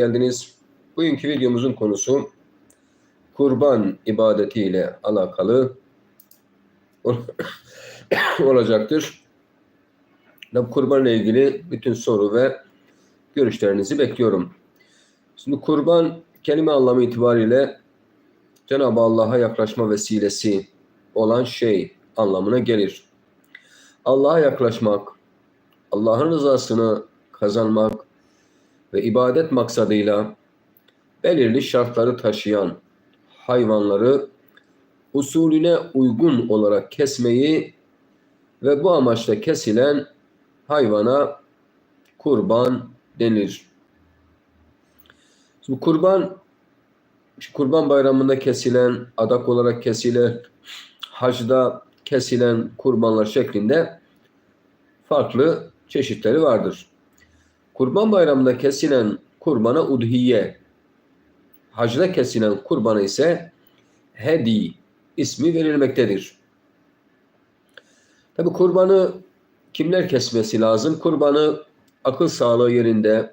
geldiniz. Bugünkü videomuzun konusu kurban ibadetiyle alakalı olacaktır. Bu kurbanla ilgili bütün soru ve görüşlerinizi bekliyorum. Şimdi kurban kelime anlamı itibariyle Cenab-ı Allah'a yaklaşma vesilesi olan şey anlamına gelir. Allah'a yaklaşmak, Allah'ın rızasını kazanmak ve ibadet maksadıyla belirli şartları taşıyan hayvanları usulüne uygun olarak kesmeyi ve bu amaçla kesilen hayvana kurban denir. Şimdi kurban kurban bayramında kesilen, adak olarak kesilen, hacda kesilen kurbanlar şeklinde farklı çeşitleri vardır. Kurban bayramında kesilen kurbana udhiye, hacda kesilen kurbana ise hedi ismi verilmektedir. Tabi kurbanı kimler kesmesi lazım? Kurbanı akıl sağlığı yerinde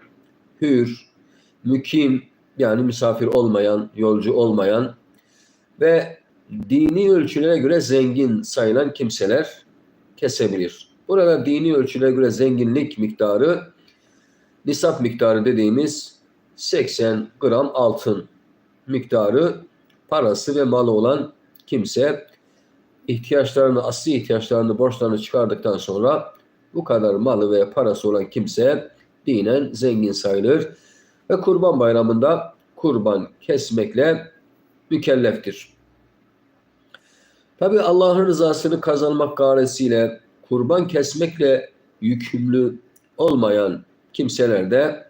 hür, mükim yani misafir olmayan, yolcu olmayan ve dini ölçülere göre zengin sayılan kimseler kesebilir. Burada dini ölçülere göre zenginlik miktarı nisap miktarı dediğimiz 80 gram altın miktarı parası ve malı olan kimse ihtiyaçlarını, asli ihtiyaçlarını, borçlarını çıkardıktan sonra bu kadar malı ve parası olan kimse dinen zengin sayılır ve kurban bayramında kurban kesmekle mükelleftir. Tabi Allah'ın rızasını kazanmak garesiyle kurban kesmekle yükümlü olmayan kimseler de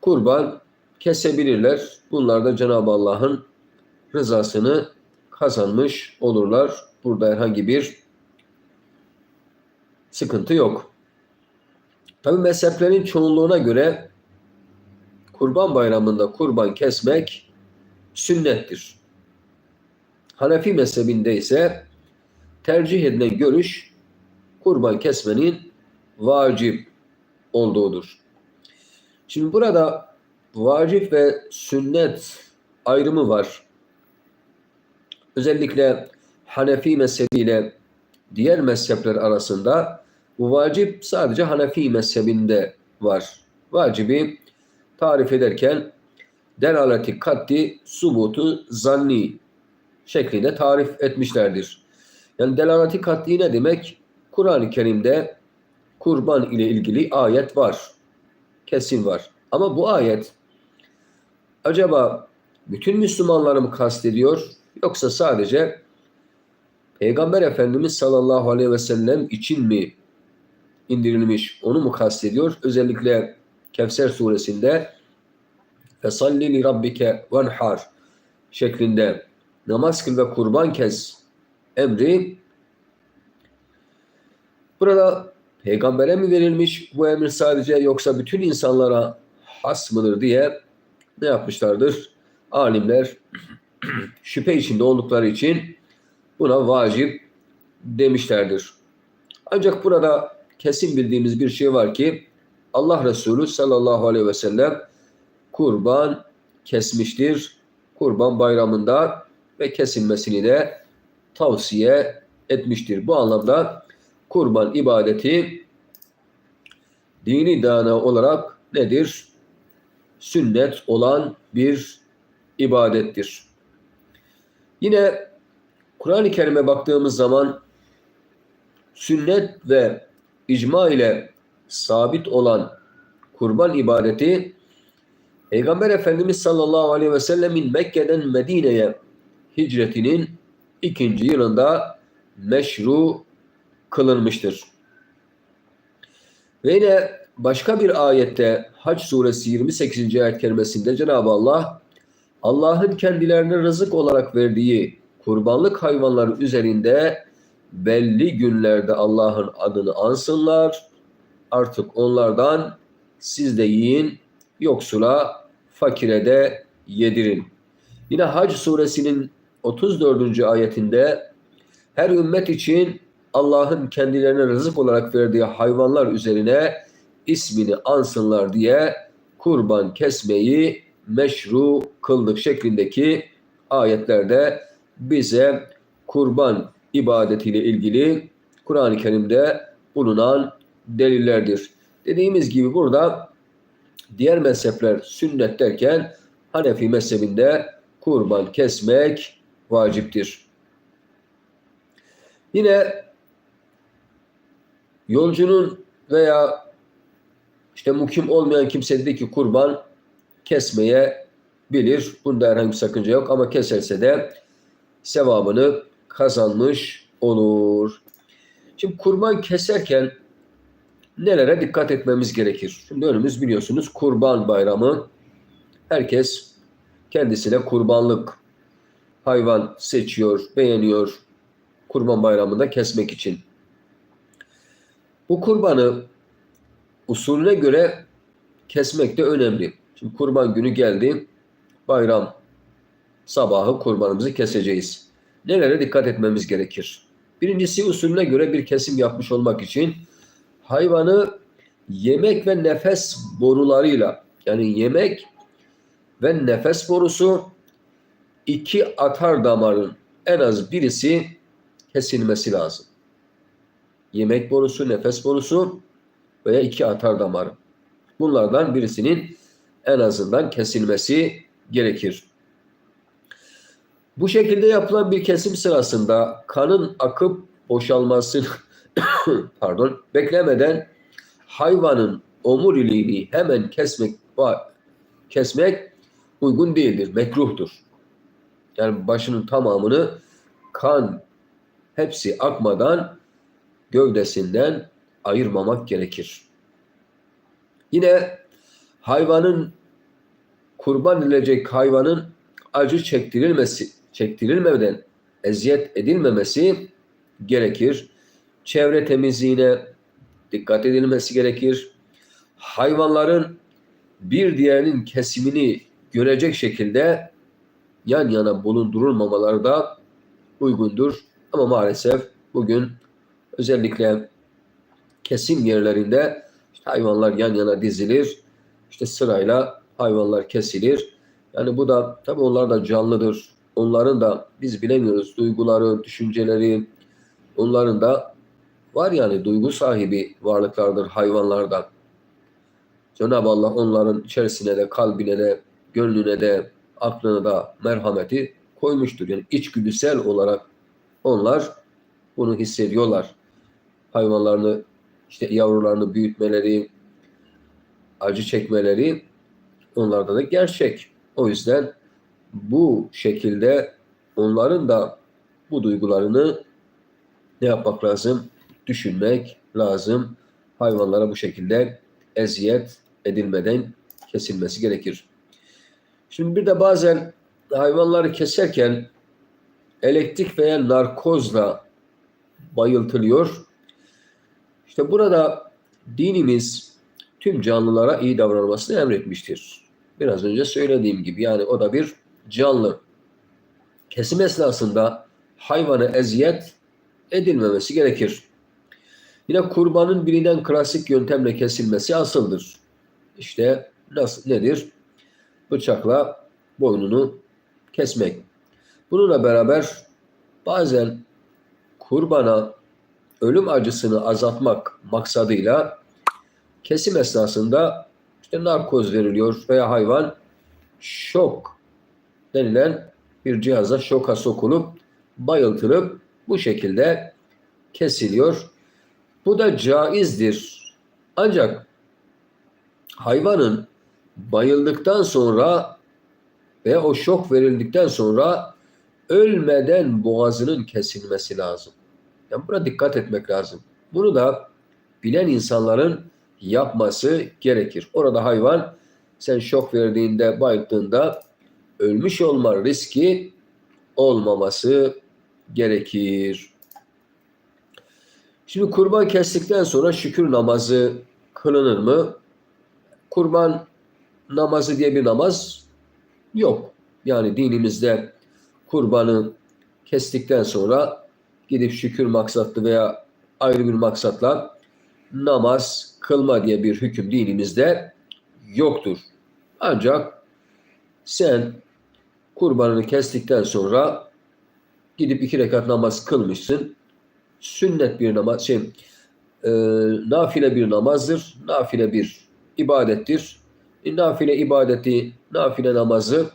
kurban kesebilirler. Bunlar da Cenab-ı Allah'ın rızasını kazanmış olurlar. Burada herhangi bir sıkıntı yok. Tabi mezheplerin çoğunluğuna göre kurban bayramında kurban kesmek sünnettir. Hanefi mezhebinde ise tercih edilen görüş kurban kesmenin vacip olduğudur. Şimdi burada vacip ve sünnet ayrımı var. Özellikle Hanefi mezhebiyle diğer mezhepler arasında bu vacip sadece Hanefi mezhebinde var. Vacibi tarif ederken delaleti kaddi subutu zanni şeklinde tarif etmişlerdir. Yani delaleti kat'i ne demek? Kur'an-ı Kerim'de kurban ile ilgili ayet var. Kesin var. Ama bu ayet acaba bütün Müslümanları mı kastediyor yoksa sadece Peygamber Efendimiz sallallahu aleyhi ve sellem için mi indirilmiş onu mu kastediyor? Özellikle Kevser suresinde fesalli li rabbike şeklinde namaz kıl ve kurban kes emri burada peygambere mi verilmiş bu emir sadece yoksa bütün insanlara has mıdır diye ne yapmışlardır? Alimler şüphe içinde oldukları için buna vacip demişlerdir. Ancak burada kesin bildiğimiz bir şey var ki Allah Resulü sallallahu aleyhi ve sellem kurban kesmiştir. Kurban bayramında ve kesilmesini de tavsiye etmiştir. Bu anlamda kurban ibadeti dini dana olarak nedir? Sünnet olan bir ibadettir. Yine Kur'an-ı Kerim'e baktığımız zaman sünnet ve icma ile sabit olan kurban ibadeti Peygamber Efendimiz sallallahu aleyhi ve sellemin Mekke'den Medine'ye hicretinin ikinci yılında meşru kılınmıştır. Ve yine başka bir ayette Hac suresi 28. ayet kerimesinde Cenab-ı Allah Allah'ın kendilerine rızık olarak verdiği kurbanlık hayvanlar üzerinde belli günlerde Allah'ın adını ansınlar. Artık onlardan siz de yiyin, yoksula, fakire de yedirin. Yine Hac suresinin 34. ayetinde her ümmet için Allah'ın kendilerine rızık olarak verdiği hayvanlar üzerine ismini ansınlar diye kurban kesmeyi meşru kıldık şeklindeki ayetlerde bize kurban ibadetiyle ilgili Kur'an-ı Kerim'de bulunan delillerdir. Dediğimiz gibi burada diğer mezhepler sünnet derken Hanefi mezhebinde kurban kesmek vaciptir. Yine yolcunun veya işte mukim olmayan kimse dedi ki kurban kesmeye bilir. Bunda herhangi bir sakınca yok ama keserse de sevabını kazanmış olur. Şimdi kurban keserken nelere dikkat etmemiz gerekir? Şimdi önümüz biliyorsunuz kurban bayramı. Herkes kendisine kurbanlık hayvan seçiyor, beğeniyor kurban bayramında kesmek için. Bu kurbanı usulüne göre kesmek de önemli. Şimdi kurban günü geldi. Bayram sabahı kurbanımızı keseceğiz. Nelere dikkat etmemiz gerekir? Birincisi usulüne göre bir kesim yapmış olmak için hayvanı yemek ve nefes borularıyla yani yemek ve nefes borusu iki atar damarın en az birisi kesilmesi lazım. Yemek borusu, nefes borusu veya iki atar damarı. Bunlardan birisinin en azından kesilmesi gerekir. Bu şekilde yapılan bir kesim sırasında kanın akıp boşalması pardon beklemeden hayvanın omuriliğini hemen kesmek kesmek uygun değildir, mekruhtur. Yani başının tamamını kan hepsi akmadan gövdesinden ayırmamak gerekir. Yine hayvanın kurban edilecek hayvanın acı çektirilmesi, çektirilmeden eziyet edilmemesi gerekir. Çevre temizliğine dikkat edilmesi gerekir. Hayvanların bir diğerinin kesimini görecek şekilde yan yana bulundurulmamaları da uygundur. Ama maalesef bugün özellikle kesim yerlerinde işte hayvanlar yan yana dizilir. İşte sırayla hayvanlar kesilir. Yani bu da tabii onlar da canlıdır. Onların da biz bilemiyoruz duyguları, düşünceleri. Onların da var yani duygu sahibi varlıklardır hayvanlardan. Cenab-ı Allah onların içerisine de kalbine de gönlüne de aklına da merhameti koymuştur. Yani içgüdüsel olarak onlar bunu hissediyorlar. Hayvanlarını işte yavrularını büyütmeleri, acı çekmeleri onlarda da gerçek. O yüzden bu şekilde onların da bu duygularını ne yapmak lazım? Düşünmek lazım. Hayvanlara bu şekilde eziyet edilmeden kesilmesi gerekir. Şimdi bir de bazen hayvanları keserken elektrik veya narkozla bayıltılıyor. İşte burada dinimiz tüm canlılara iyi davranmasını emretmiştir. Biraz önce söylediğim gibi yani o da bir canlı. Kesim esnasında hayvana eziyet edilmemesi gerekir. Yine kurbanın bilinen klasik yöntemle kesilmesi asıldır. İşte nasıl nedir? Bıçakla boynunu kesmek. Bununla beraber bazen kurbana ölüm acısını azaltmak maksadıyla kesim esnasında işte narkoz veriliyor veya hayvan şok denilen bir cihaza şoka sokulup bayıltılıp bu şekilde kesiliyor. Bu da caizdir. Ancak hayvanın bayıldıktan sonra veya o şok verildikten sonra ölmeden boğazının kesilmesi lazım. Yani buna dikkat etmek lazım. Bunu da bilen insanların yapması gerekir. Orada hayvan sen şok verdiğinde, bayıldığında ölmüş olma riski olmaması gerekir. Şimdi kurban kestikten sonra şükür namazı kılınır mı? Kurban namazı diye bir namaz yok. Yani dinimizde kurbanı kestikten sonra gidip şükür maksatlı veya ayrı bir maksatla namaz kılma diye bir hüküm dinimizde yoktur. Ancak sen kurbanını kestikten sonra gidip iki rekat namaz kılmışsın. Sünnet bir namaz, şey, e, nafile bir namazdır. Nafile bir ibadettir. E, nafile ibadeti, nafile namazı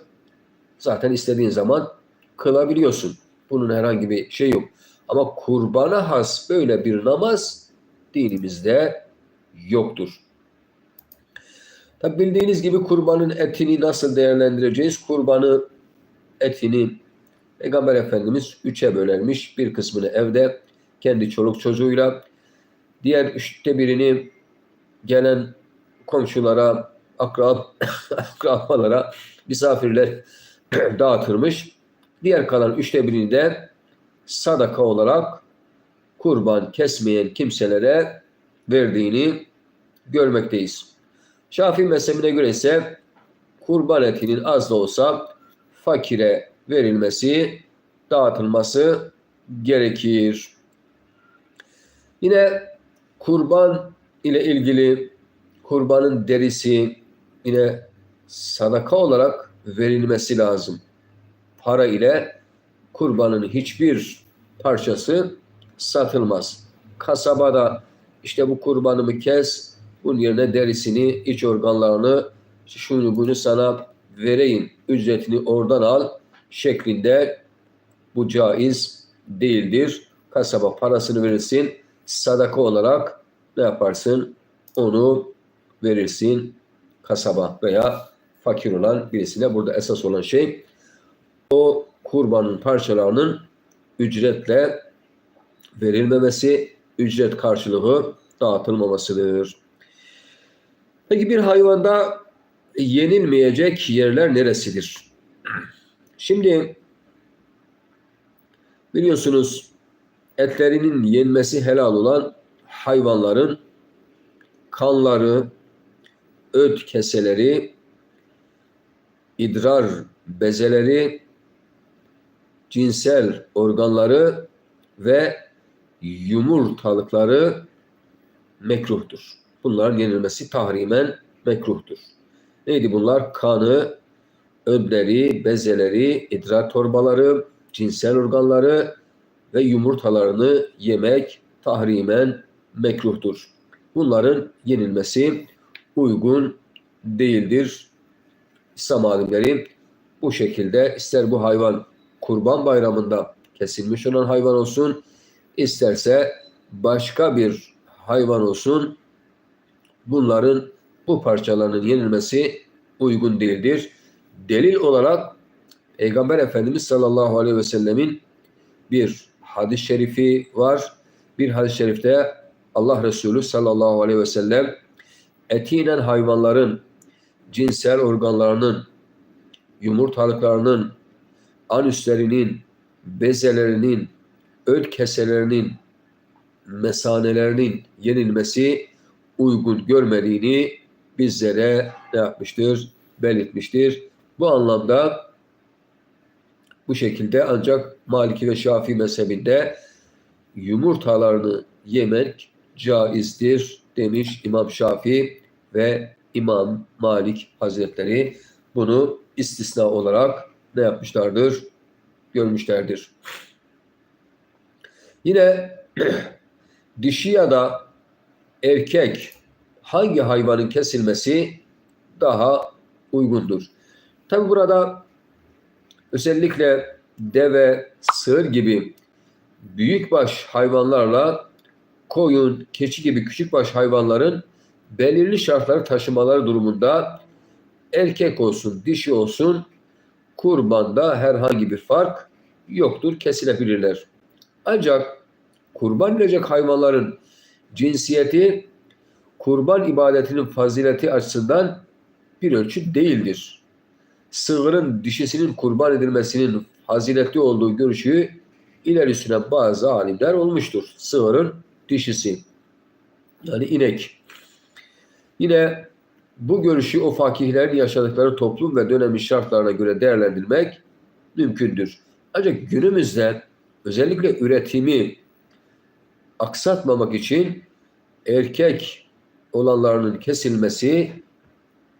zaten istediğin zaman kılabiliyorsun. Bunun herhangi bir şey yok. Ama kurbana has böyle bir namaz dinimizde yoktur. Tabi bildiğiniz gibi kurbanın etini nasıl değerlendireceğiz? Kurbanı etini Peygamber Efendimiz üçe bölermiş. Bir kısmını evde kendi çoluk çocuğuyla, diğer üçte birini gelen komşulara, akrab, akrabalara, misafirler dağıtırmış. Diğer kalan üçte birini de sadaka olarak kurban kesmeyen kimselere verdiğini görmekteyiz. Şafii mezhebine göre ise kurban etinin az da olsa fakire verilmesi, dağıtılması gerekir. Yine kurban ile ilgili kurbanın derisi yine sadaka olarak verilmesi lazım. Para ile kurbanın hiçbir parçası satılmaz. Kasabada işte bu kurbanımı kes, bunun yerine derisini, iç organlarını, şunu bunu sana vereyim, ücretini oradan al şeklinde bu caiz değildir. Kasaba parasını verirsin, sadaka olarak ne yaparsın? Onu verirsin kasaba veya fakir olan birisine. Burada esas olan şey o kurbanın parçalarının ücretle verilmemesi, ücret karşılığı dağıtılmamasıdır. Peki bir hayvanda yenilmeyecek yerler neresidir? Şimdi biliyorsunuz etlerinin yenmesi helal olan hayvanların kanları, öt keseleri, idrar bezeleri, cinsel organları ve yumurtalıkları mekruhtur. Bunların yenilmesi tahrimen mekruhtur. Neydi bunlar? Kanı, ödleri, bezeleri, idrar torbaları, cinsel organları ve yumurtalarını yemek tahrimen mekruhtur. Bunların yenilmesi uygun değildir. İslam alimleri bu şekilde ister bu hayvan kurban bayramında kesilmiş olan hayvan olsun, isterse başka bir hayvan olsun, bunların bu parçalarının yenilmesi uygun değildir. Delil olarak Peygamber Efendimiz sallallahu aleyhi ve sellemin bir hadis-i şerifi var. Bir hadis-i şerifte Allah Resulü sallallahu aleyhi ve sellem etiyle hayvanların cinsel organlarının, yumurtalıklarının, anüslerinin, bezelerinin, öd keselerinin, mesanelerinin yenilmesi uygun görmediğini bizlere ne yapmıştır? Belirtmiştir. Bu anlamda bu şekilde ancak Maliki ve Şafii mezhebinde yumurtalarını yemek caizdir demiş İmam Şafii ve İmam Malik Hazretleri. Bunu istisna olarak ne yapmışlardır? Görmüşlerdir. Yine dişi ya da erkek hangi hayvanın kesilmesi daha uygundur? Tabi burada özellikle deve, sığır gibi büyükbaş hayvanlarla koyun, keçi gibi küçükbaş hayvanların belirli şartları taşımaları durumunda erkek olsun, dişi olsun kurbanda herhangi bir fark yoktur, kesilebilirler. Ancak kurban edilecek hayvanların cinsiyeti kurban ibadetinin fazileti açısından bir ölçü değildir. Sığırın dişisinin kurban edilmesinin faziletli olduğu görüşü ileri süren bazı alimler olmuştur. Sığırın dişisi yani inek. Yine bu görüşü o fakihlerin yaşadıkları toplum ve dönemin şartlarına göre değerlendirmek mümkündür. Ancak günümüzde özellikle üretimi aksatmamak için erkek olanlarının kesilmesi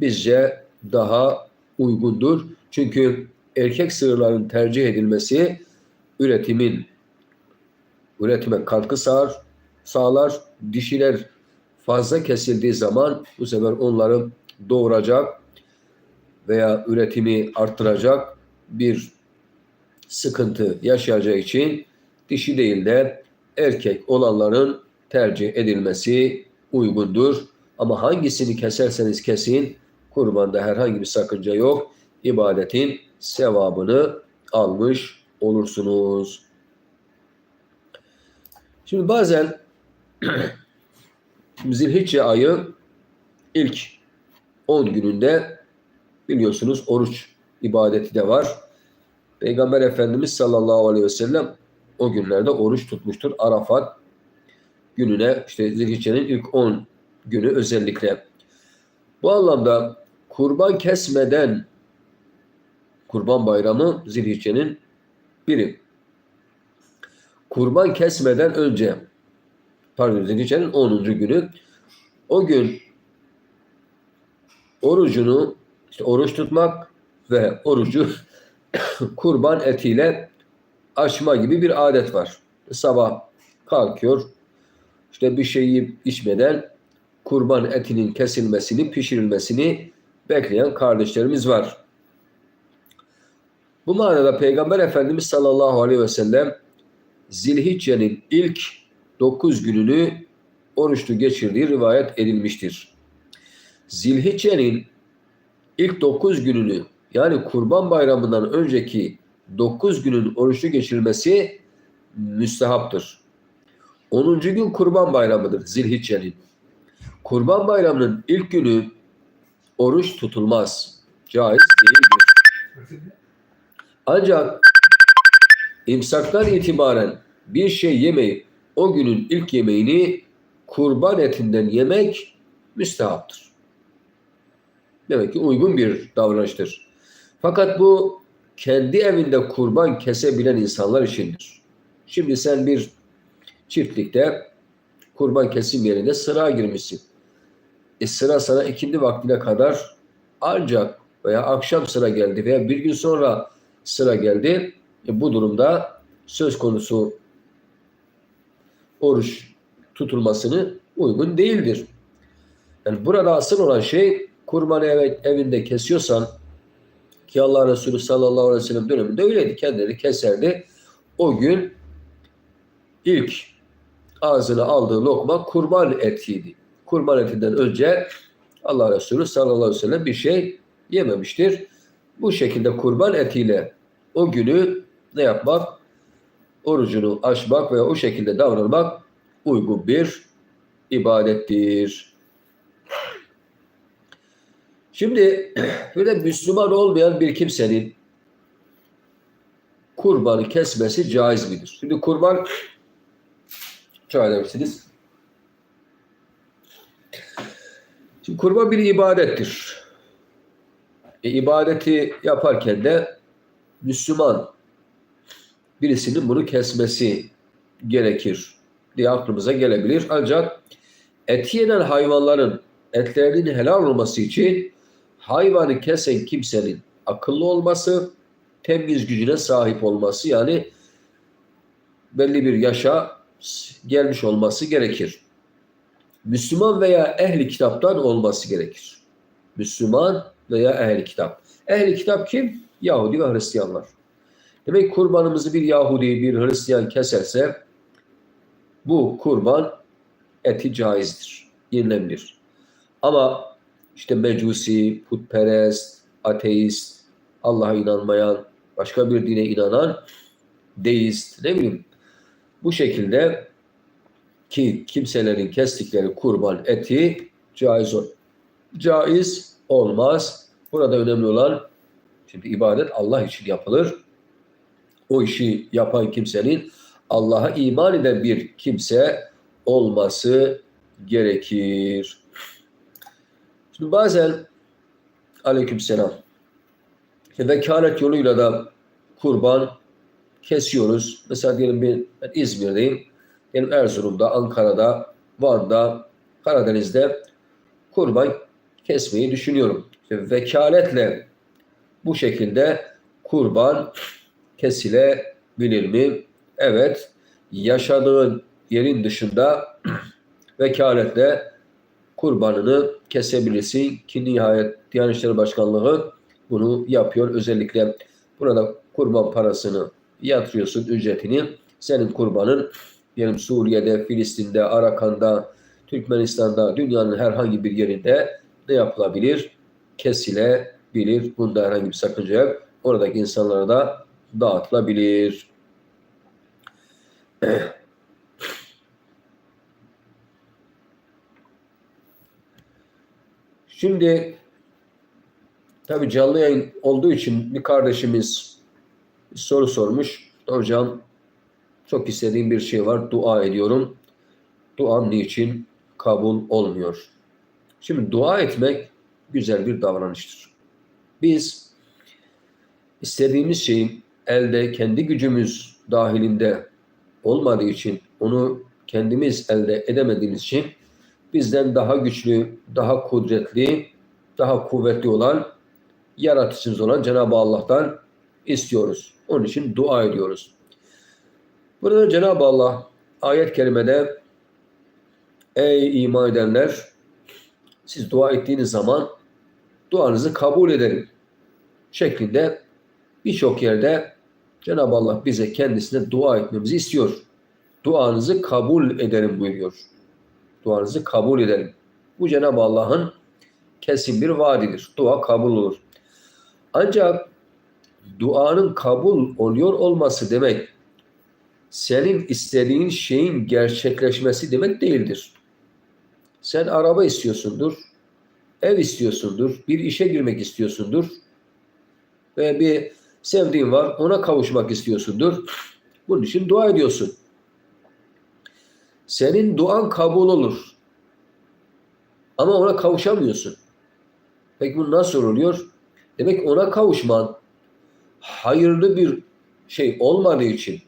bizce daha uygundur. Çünkü erkek sığırların tercih edilmesi üretimin üretime katkı sağlar, sağlar. Dişiler fazla kesildiği zaman bu sefer onları doğuracak veya üretimi arttıracak bir sıkıntı yaşayacağı için dişi değil de erkek olanların tercih edilmesi uygundur. Ama hangisini keserseniz kesin kurbanda herhangi bir sakınca yok. İbadetin sevabını almış olursunuz. Şimdi bazen Zilhicce ayı ilk 10 gününde biliyorsunuz oruç ibadeti de var. Peygamber Efendimiz sallallahu aleyhi ve sellem o günlerde oruç tutmuştur. Arafat gününe işte Zilhicce'nin ilk 10 günü özellikle. Bu anlamda kurban kesmeden kurban bayramı Zilhicce'nin biri. Kurban kesmeden önce pardon Zilhicce'nin 10. günü o gün orucunu işte oruç tutmak ve orucu kurban etiyle açma gibi bir adet var. Sabah kalkıyor işte bir şey yiyip içmeden kurban etinin kesilmesini, pişirilmesini bekleyen kardeşlerimiz var. Bu manada Peygamber Efendimiz sallallahu aleyhi ve sellem Zilhicce'nin ilk 9 gününü oruçlu geçirdiği rivayet edilmiştir. Zilhicce'nin ilk 9 gününü yani Kurban Bayramı'ndan önceki 9 günün oruçlu geçirilmesi müstehaptır. 10. gün Kurban Bayramı'dır Zilhicce'nin. Kurban Bayramı'nın ilk günü oruç tutulmaz. Caiz değildir. Ancak imsaktan itibaren bir şey yemeyip o günün ilk yemeğini kurban etinden yemek müstehaptır. Demek ki uygun bir davranıştır. Fakat bu kendi evinde kurban kesebilen insanlar içindir. Şimdi sen bir çiftlikte kurban kesim yerine sıra girmişsin. E sıra sana ikindi vaktine kadar ancak veya akşam sıra geldi veya bir gün sonra sıra geldi. E bu durumda söz konusu oruç tutulmasını uygun değildir. Yani burada asıl olan şey kurbanı ev, evinde kesiyorsan ki Allah Resulü sallallahu aleyhi ve sellem döneminde öyleydi. Kendileri keserdi. O gün ilk ağzına aldığı lokma kurban etiydi. Kurban etinden önce Allah Resulü sallallahu aleyhi ve sellem bir şey yememiştir. Bu şekilde kurban etiyle o günü ne yapmak? Orucunu açmak veya o şekilde davranmak uygun bir ibadettir. Şimdi de Müslüman olmayan bir kimsenin kurbanı kesmesi caiz midir? Şimdi kurban çay dersiniz. Şimdi kurban bir ibadettir. E, ibadeti yaparken de Müslüman birisinin bunu kesmesi gerekir diye aklımıza gelebilir. Ancak et yenen hayvanların etlerinin helal olması için hayvanı kesen kimsenin akıllı olması, temiz gücüne sahip olması yani belli bir yaşa gelmiş olması gerekir. Müslüman veya ehli kitaptan olması gerekir. Müslüman veya ehli kitap. Ehli kitap kim? Yahudi ve Hristiyanlar. Demek kurbanımızı bir Yahudi, bir Hristiyan keserse bu kurban eti caizdir, yenilebilir. Ama işte mecusi, putperest, ateist, Allah'a inanmayan, başka bir dine inanan, deist, ne bileyim bu şekilde ki kimselerin kestikleri kurban eti caiz, caiz olmaz. Burada önemli olan şimdi ibadet Allah için yapılır. O işi yapan kimsenin Allah'a iman eden bir kimse olması gerekir. Şimdi bazen aleykümselam işte vekalet yoluyla da kurban kesiyoruz. Mesela diyelim ben, ben İzmir'deyim. Diyelim Erzurum'da, Ankara'da, Van'da, Karadeniz'de kurban kesmeyi düşünüyorum. vekaletle bu şekilde kurban kesilebilir mi? Evet. Yaşadığın yerin dışında vekaletle kurbanını kesebilirsin ki nihayet Diyanet İşleri Başkanlığı bunu yapıyor. Özellikle burada kurban parasını yatırıyorsun ücretini. Senin kurbanın diyelim Suriye'de, Filistin'de, Arakan'da, Türkmenistan'da, dünyanın herhangi bir yerinde ne yapılabilir? Kesilebilir. Bunda herhangi bir sakınca yok. Oradaki insanlara da dağıtılabilir. Şimdi tabi canlı yayın olduğu için bir kardeşimiz bir soru sormuş. Hocam çok istediğim bir şey var. Dua ediyorum. Duam niçin kabul olmuyor? Şimdi dua etmek güzel bir davranıştır. Biz istediğimiz şeyin elde kendi gücümüz dahilinde olmadığı için onu kendimiz elde edemediğimiz için bizden daha güçlü, daha kudretli, daha kuvvetli olan yaratıcımız olan Cenab-ı Allah'tan istiyoruz. Onun için dua ediyoruz. Burada Cenab-ı Allah ayet-i kerimede Ey iman edenler siz dua ettiğiniz zaman duanızı kabul ederim şeklinde birçok yerde Cenab-ı Allah bize kendisine dua etmemizi istiyor. Duanızı kabul ederim buyuruyor. Duanızı kabul ederim. Bu Cenab-ı Allah'ın kesin bir vaadidir. Dua kabul olur. Ancak duanın kabul oluyor olması demek senin istediğin şeyin gerçekleşmesi demek değildir. Sen araba istiyorsundur, ev istiyorsundur, bir işe girmek istiyorsundur ve bir sevdiğin var, ona kavuşmak istiyorsundur. Bunun için dua ediyorsun. Senin duan kabul olur. Ama ona kavuşamıyorsun. Peki bu nasıl oluyor? Demek ona kavuşman hayırlı bir şey olmadığı için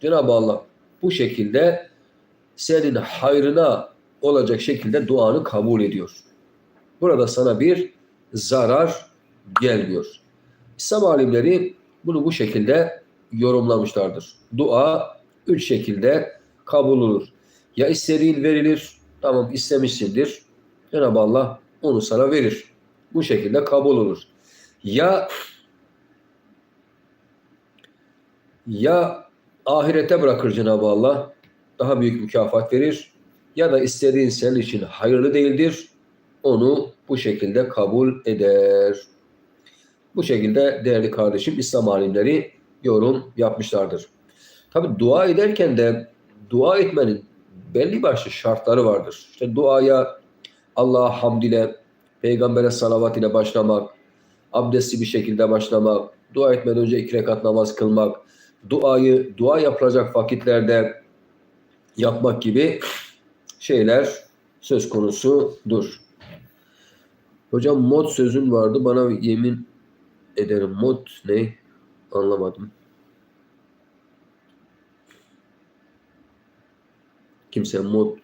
Cenab-ı Allah bu şekilde senin hayrına olacak şekilde duanı kabul ediyor. Burada sana bir zarar gelmiyor. İslam alimleri bunu bu şekilde yorumlamışlardır. Dua üç şekilde kabul olur. Ya istediğin verilir, tamam istemişsindir. Cenab-ı Allah onu sana verir. Bu şekilde kabul olur. Ya ya ahirete bırakır Cenab-ı Allah, daha büyük mükafat verir ya da istediğin senin için hayırlı değildir, onu bu şekilde kabul eder. Bu şekilde değerli kardeşim İslam alimleri yorum yapmışlardır. Tabi dua ederken de dua etmenin belli başlı şartları vardır. İşte duaya Allah'a hamd ile, peygambere salavat ile başlamak, abdestli bir şekilde başlamak, dua etmeden önce iki rekat namaz kılmak, duayı dua yapılacak vakitlerde yapmak gibi şeyler söz konusudur. Hocam mod sözün vardı bana yemin ederim. Mod ne? Anlamadım. Kimse mod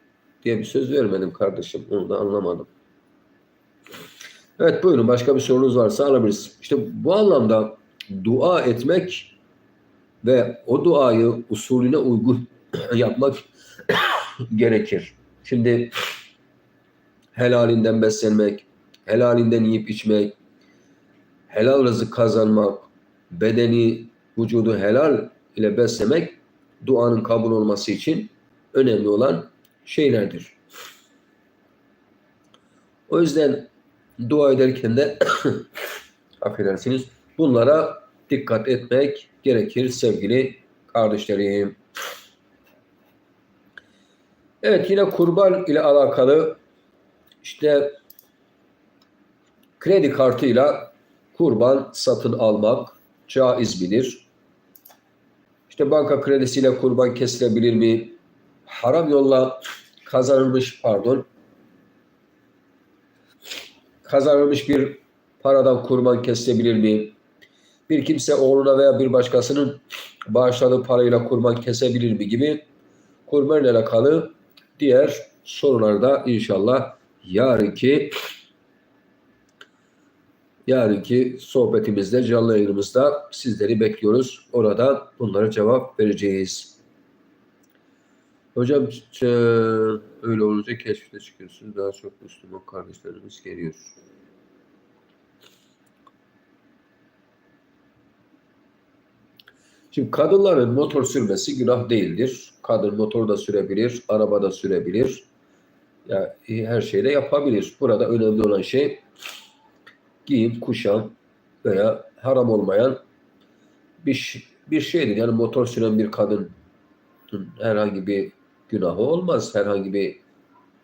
diye bir söz vermedim kardeşim. Onu da anlamadım. Evet buyurun başka bir sorunuz varsa alabiliriz. İşte bu anlamda dua etmek ve o duayı usulüne uygun yapmak gerekir. Şimdi helalinden beslenmek, helalinden yiyip içmek, helal rızık kazanmak, bedeni, vücudu helal ile beslemek duanın kabul olması için önemli olan şeylerdir. O yüzden dua ederken de affedersiniz bunlara dikkat etmek gerekir sevgili kardeşlerim. Evet yine kurban ile alakalı işte kredi kartıyla kurban satın almak caiz bilir. İşte banka kredisiyle kurban kesilebilir mi? Haram yolla kazanılmış pardon kazanılmış bir paradan kurban kesilebilir mi? Bir kimse oğluna veya bir başkasının bağışladığı parayla kurban kesebilir mi gibi kurban ile alakalı diğer sorularda inşallah yarınki yarınki sohbetimizde, canlı yayınımızda sizleri bekliyoruz. Orada bunlara cevap vereceğiz. Hocam e, öyle olunca keşfete çıkıyorsunuz. Daha çok Müslüman kardeşlerimiz geliyor. Şimdi kadınların motor sürmesi günah değildir. Kadın motor da sürebilir, araba da sürebilir. Ya her şeyde yapabilir. Burada önemli olan şey giyim, kuşam veya haram olmayan bir, bir şeydir. Yani motor süren bir kadın herhangi bir günahı olmaz. Herhangi bir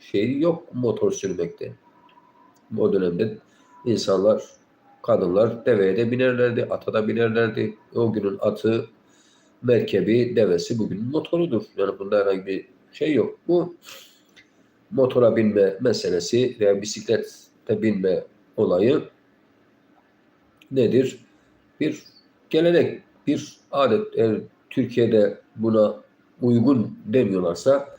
şey yok motor sürmekte. O dönemde insanlar, kadınlar deveye de binerlerdi, ata da binerlerdi. O günün atı, merkebi, devesi bugün motorudur. Yani bunda herhangi bir şey yok. Bu motora binme meselesi veya bisiklete binme olayı nedir? Bir gelenek, bir adet. Eğer Türkiye'de buna uygun demiyorlarsa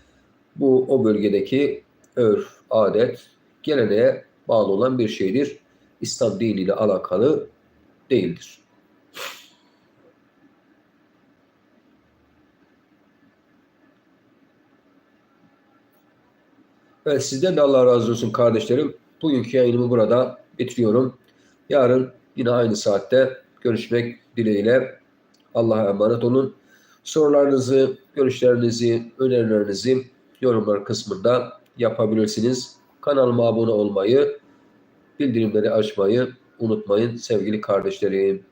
bu o bölgedeki örf, adet, geleneğe bağlı olan bir şeydir. İslam diniyle alakalı değildir. Evet sizden de Allah razı olsun kardeşlerim. Bugünkü yayınımı burada bitiriyorum. Yarın yine aynı saatte görüşmek dileğiyle. Allah'a emanet olun. Sorularınızı, görüşlerinizi, önerilerinizi yorumlar kısmında yapabilirsiniz. Kanalıma abone olmayı, bildirimleri açmayı unutmayın sevgili kardeşlerim.